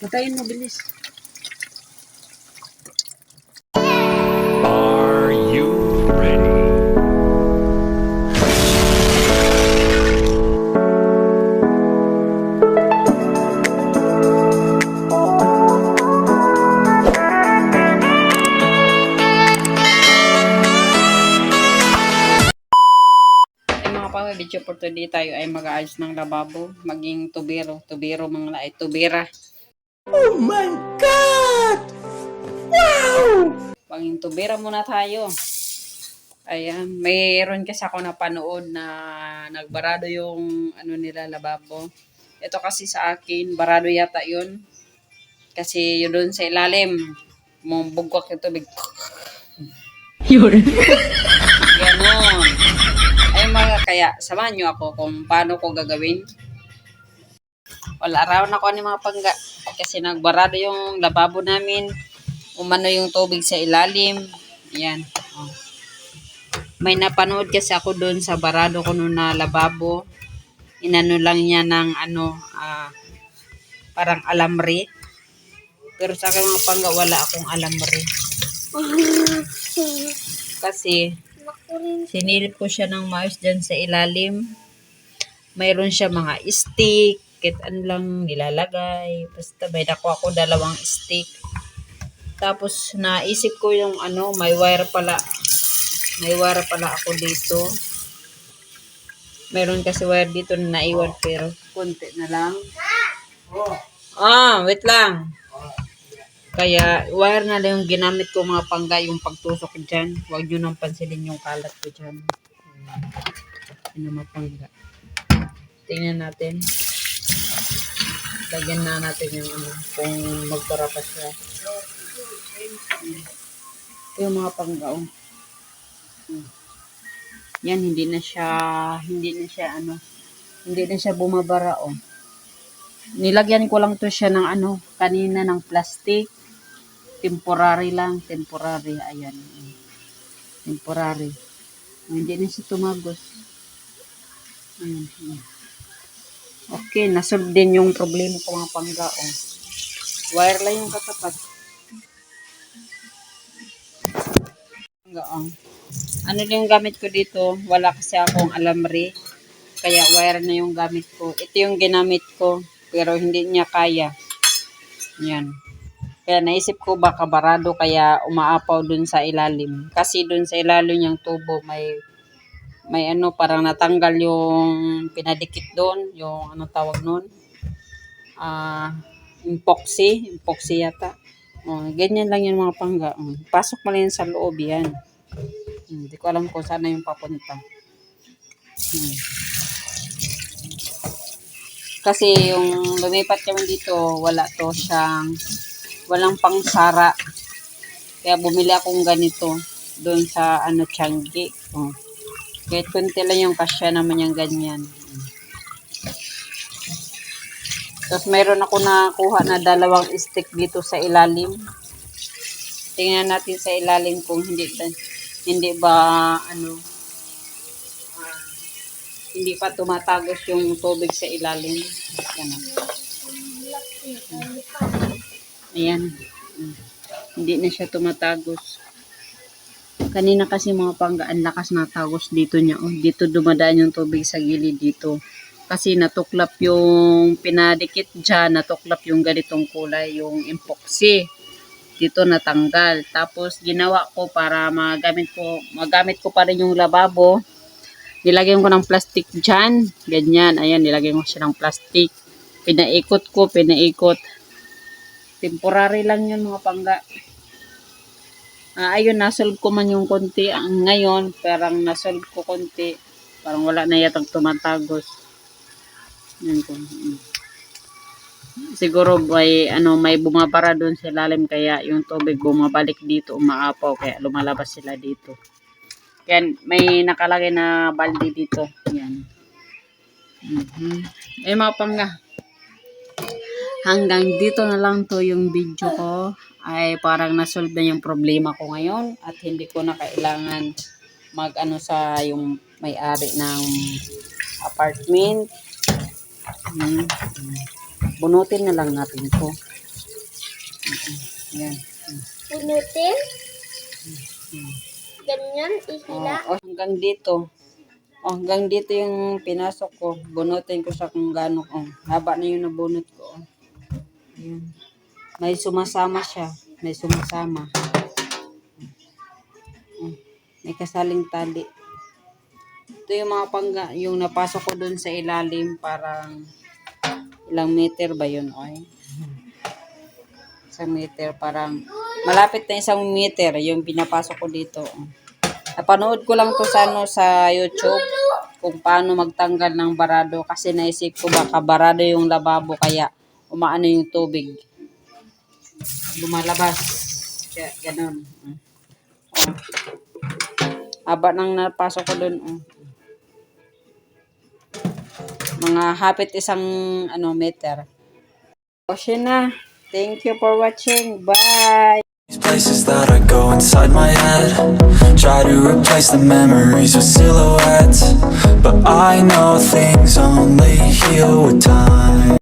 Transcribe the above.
Patayin mo, bilis. Mga video for today tayo ay mag-aayos ng lababo. Maging tubero. Tubero mga ay tubera. Oh my God! Wow! Maging tubera muna tayo. Ayan. Mayroon kasi ako napanood na nagbarado yung ano nila lababo. Ito kasi sa akin, barado yata yun. Kasi yun doon sa ilalim. Mong bugwak yung tubig. Ganon. Mga kaya, samahan nyo ako kung paano ko gagawin. Wala raw na ako ni mga pangga. Kasi nagbarado yung lababo namin. Umano yung tubig sa ilalim. Yan. Oh. May napanood kasi ako doon sa barado ko noon na lababo. Inano lang niya ng ano, ah, parang alamre. Pero sa akin mga pangga, wala akong alamre. Kasi, Sinilip ko siya ng maayos dyan sa ilalim. Mayroon siya mga stick, kahit ano lang nilalagay. Basta may nakuha ko dalawang stick. Tapos naisip ko yung ano, may wire pala. May wire pala ako dito. Meron kasi wire dito na naiwan pero konti na lang. Ah, wait lang. Kaya, wire na lang yung ginamit ko mga pangga, yung pagtusok dyan. Huwag nyo nang pansinin yung kalat ko dyan. Ano mga pangga. Tingnan natin. Lagyan na natin yung ano, kung magtura pa siya. Ito yung mga pangga, oh. Yan, hindi na siya, hindi na siya, ano, hindi na siya bumabara, oh. Nilagyan ko lang to siya ng ano, kanina ng plastic temporary lang, temporary, ayan. Temporary. Hindi na siya tumagos. Ayan, ayan. Okay, nasolve din yung problema ko mga pangga, oh. Wire lang yung katapat. Pangga, oh. Ano yung gamit ko dito? Wala kasi akong alamre. Kaya wire na yung gamit ko. Ito yung ginamit ko. Pero hindi niya kaya. Yan. Kaya naisip ko baka barado kaya umaapaw dun sa ilalim. Kasi dun sa ilalim niyang tubo may may ano parang natanggal yung pinadikit doon, yung ano tawag noon. Ah, epoxy, epoxy yata. Oh, ganyan lang yung mga pangga. Oh, pasok mo yan sa loob yan. Hmm, Hindi ko alam kung saan na yung papunta. Hmm. Kasi yung lumipat kami dito, wala to siyang walang pangsara. Kaya bumili akong ganito doon sa ano Changi. Oh. Kahit kunti lang yung kasya naman yung ganyan. Tapos mayroon ako nakuha na dalawang stick dito sa ilalim. Tingnan natin sa ilalim kung hindi ba, hindi ba ano hindi pa tumatagos yung tubig sa ilalim. Ganun. Ayan. Hindi na siya tumatagos. Kanina kasi mga pangga, ang lakas na tagos dito niya. Oh, dito dumadaan yung tubig sa gilid dito. Kasi natuklap yung pinadikit dyan, natuklap yung ganitong kulay, yung epoxy. Dito natanggal. Tapos ginawa ko para magamit ko, magamit ko pa rin yung lababo. Nilagyan ko ng plastic dyan. Ganyan. Ayan, nilagyan ko siya ng plastic. Pinaikot ko, pinaikot. Temporary lang yun mga pangga. Ah, ayun, nasolve ko man yung konti. Ang ngayon, parang nasolve ko konti. Parang wala na yatang tumatagos. Yan ko. Mm. Siguro may, ano, may bumabara doon sa lalim kaya yung tubig bumabalik dito, umaapaw. Kaya lumalabas sila dito. Kaya may nakalagay na balde dito. Yan. Mhm. Eh mga pangga. Hanggang dito na lang to yung video ko. Ay parang nasolve na yung problema ko ngayon at hindi ko na kailangan mag ano sa yung may-ari ng apartment. Hmm. Bunutin na lang natin to. Yan. Punutin. Ganyan, ihila. Oh, oh, hanggang dito. Oh, hanggang dito yung pinasok ko. Bunutin ko sa kung gaano. Oh, haba na yung nabunot ko. Oh. Ayan. May sumasama siya. May sumasama. May kasaling tali. Ito yung mga pangga, yung napasok ko dun sa ilalim, parang ilang meter ba yun, oy? Isang meter, parang malapit na isang meter yung pinapasok ko dito. Napanood ko lang to sa, ano, sa YouTube kung paano magtanggal ng barado kasi naisip ko baka barado yung lababo kaya umaano yung tubig. Lumalabas. Kaya ganun. Oh. Haba nang napasok ko dun. Oh. Mga hapit isang ano meter. O na. Thank you for watching. Bye! These places that I go inside my head Try to replace the memories with silhouettes But I know things only heal with time